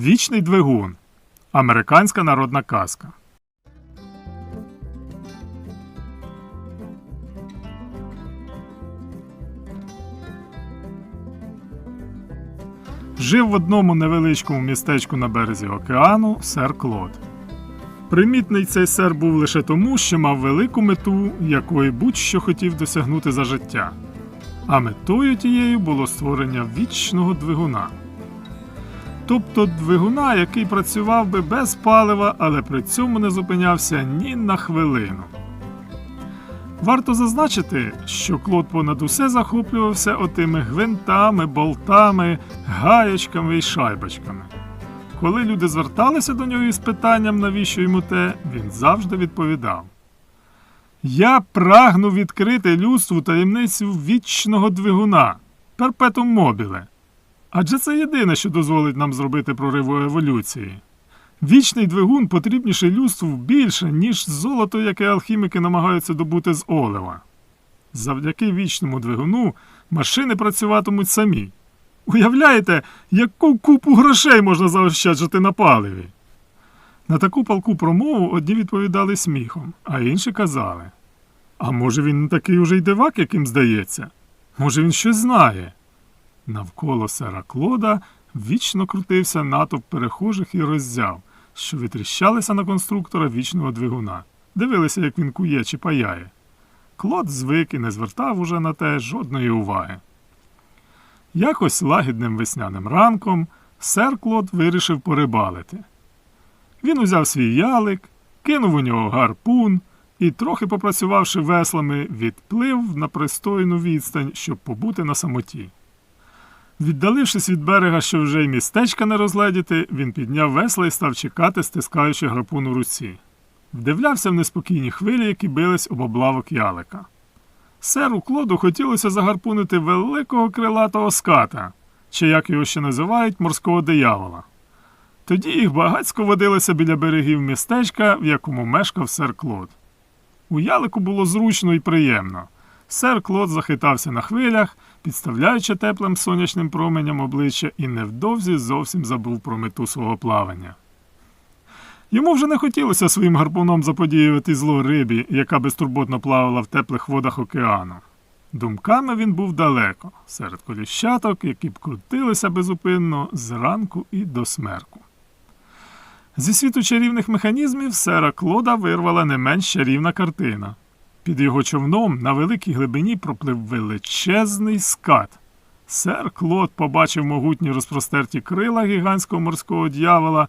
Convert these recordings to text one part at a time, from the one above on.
Вічний двигун. Американська народна казка. Жив в одному невеличкому містечку на березі океану сер Клод. Примітний цей сер був лише тому, що мав велику мету, якої будь-що хотів досягнути за життя. А метою тією було створення вічного двигуна. Тобто двигуна, який працював би без палива, але при цьому не зупинявся ні на хвилину. Варто зазначити, що Клод понад усе захоплювався отими гвинтами, болтами, гаєчками і шайбочками. Коли люди зверталися до нього із питанням, навіщо йому те, він завжди відповідав: Я прагну відкрити людству таємницю вічного двигуна перпетум мобіле. Адже це єдине, що дозволить нам зробити прорив у еволюції. Вічний двигун потрібніший людству більше, ніж золото, яке алхіміки намагаються добути з олива. Завдяки вічному двигуну машини працюватимуть самі. Уявляєте, яку купу грошей можна заощаджити на паливі? На таку палку промову одні відповідали сміхом, а інші казали: А може він не такий уже й дивак, яким здається? Може він щось знає? Навколо сера Клода вічно крутився натовп перехожих і роззяв, що витріщалися на конструктора вічного двигуна, дивилися, як він кує чи паяє. Клод звик і не звертав уже на те жодної уваги. Якось лагідним весняним ранком сер Клод вирішив порибалити. Він узяв свій ялик, кинув у нього гарпун і, трохи попрацювавши веслами, відплив на пристойну відстань, щоб побути на самоті. Віддалившись від берега, що вже й містечка не розгледіти, він підняв весла і став чекати, стискаючи гарпун у руці. Вдивлявся в неспокійні хвилі, які бились об облавок ялика. Серу Клоду хотілося загарпунити великого крилатого ската, чи як його ще називають, морського диявола. Тоді їх багацько водилися біля берегів містечка, в якому мешкав сер Клод. У ялику було зручно і приємно. Сер Клод захитався на хвилях, підставляючи теплим сонячним променям обличчя, і невдовзі зовсім забув про мету свого плавання. Йому вже не хотілося своїм гарпуном заподіювати зло рибі, яка безтурботно плавала в теплих водах океану. Думками він був далеко, серед коліщаток, які б крутилися безупинно зранку і до смерку. Зі світу чарівних механізмів сера Клода вирвала не менш чарівна картина. Під його човном на великій глибині проплив величезний скат. Сер Клод побачив могутні розпростерті крила гігантського морського дьявола,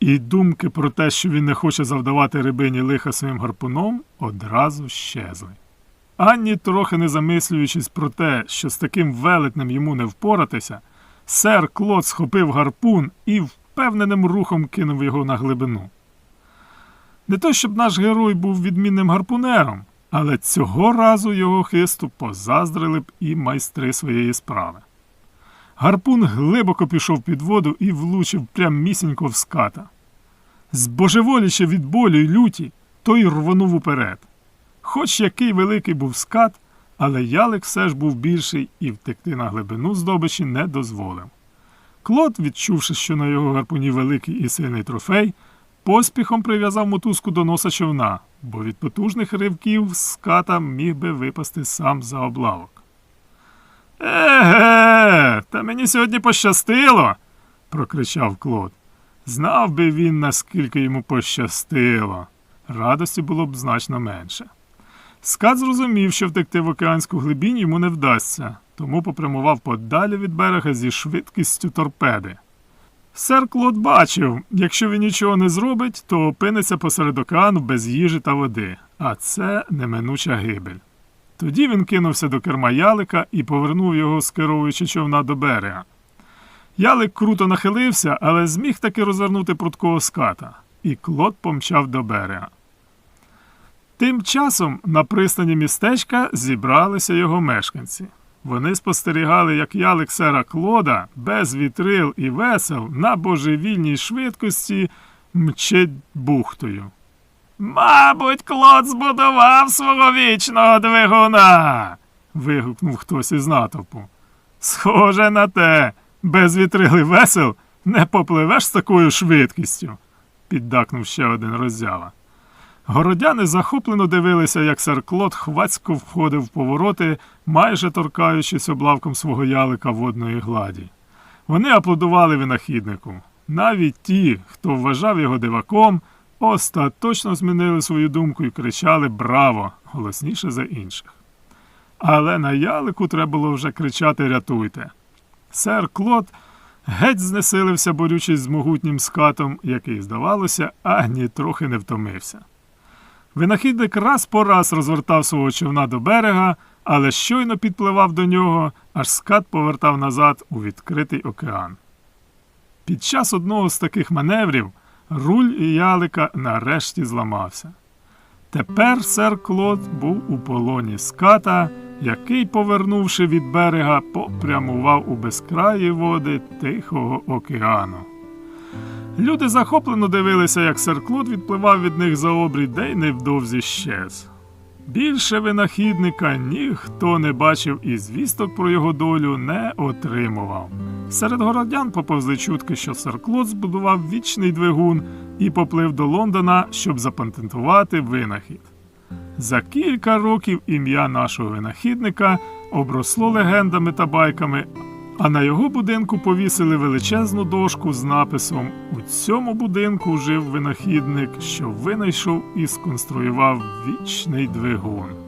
і думки про те, що він не хоче завдавати рибині лиха своїм гарпуном, одразу щезли. Ані трохи не замислюючись про те, що з таким велетнем йому не впоратися, сер Клод схопив гарпун і впевненим рухом кинув його на глибину. Не то, щоб наш герой був відмінним гарпунером, але цього разу його хисту позаздрили б і майстри своєї справи. Гарпун глибоко пішов під воду і влучив прямісінько в ската. Збожеволіче від болю й люті, той рвонув уперед. Хоч який великий був скат, але ялик все ж був більший і втекти на глибину здобичі не дозволив. Клод, відчувши, що на його гарпуні великий і сильний трофей, поспіхом прив'язав мотузку до носа човна, бо від потужних ривків ската міг би випасти сам за облавок. Еге, та мені сьогодні пощастило, прокричав Клод. Знав би він, наскільки йому пощастило. Радості було б значно менше. Скат зрозумів, що втекти в океанську глибінь йому не вдасться, тому попрямував подалі від берега зі швидкістю торпеди. Сер Клод бачив, якщо він нічого не зробить, то опиниться посеред океану без їжі та води, а це неминуча гибель. Тоді він кинувся до керма ялика і повернув його, скеровуючи човна до берега. Ялик круто нахилився, але зміг таки розвернути прудкого ската, і Клод помчав до берега. Тим часом на пристані містечка зібралися його мешканці. Вони спостерігали, як ялик сера Клода без вітрил і весел на божевільній швидкості мчить бухтою. Мабуть, Клод збудував свого вічного двигуна. вигукнув хтось із натовпу. Схоже на те, без вітрил і весел Не попливеш з такою швидкістю, піддакнув ще один роззява. Городяни захоплено дивилися, як сер Клод хвацько входив в повороти, майже торкаючись облавком свого ялика водної гладі. Вони аплодували винахіднику. Навіть ті, хто вважав його диваком, остаточно змінили свою думку і кричали Браво! голосніше за інших. Але на ялику треба було вже кричати Рятуйте. Сер Клод геть знесилився, борючись з могутнім скатом, який, здавалося, ані трохи не втомився. Винахідник раз по раз розвертав свого човна до берега, але щойно підпливав до нього, аж скат повертав назад у відкритий океан. Під час одного з таких маневрів руль ялика нарешті зламався. Тепер сер Клод був у полоні ската, який, повернувши від берега, попрямував у безкраї води Тихого океану. Люди захоплено дивилися, як сер Клод відпливав від них за обрій, де й невдовзі щез. Більше винахідника ніхто не бачив і звісток про його долю не отримував. Серед городян поповзли чутки, що сер Клод збудував вічний двигун і поплив до Лондона, щоб запатентувати винахід. За кілька років ім'я нашого винахідника обросло легендами та байками, а на його будинку повісили величезну дошку з написом У цьому будинку жив винахідник, що винайшов і сконструював вічний двигун.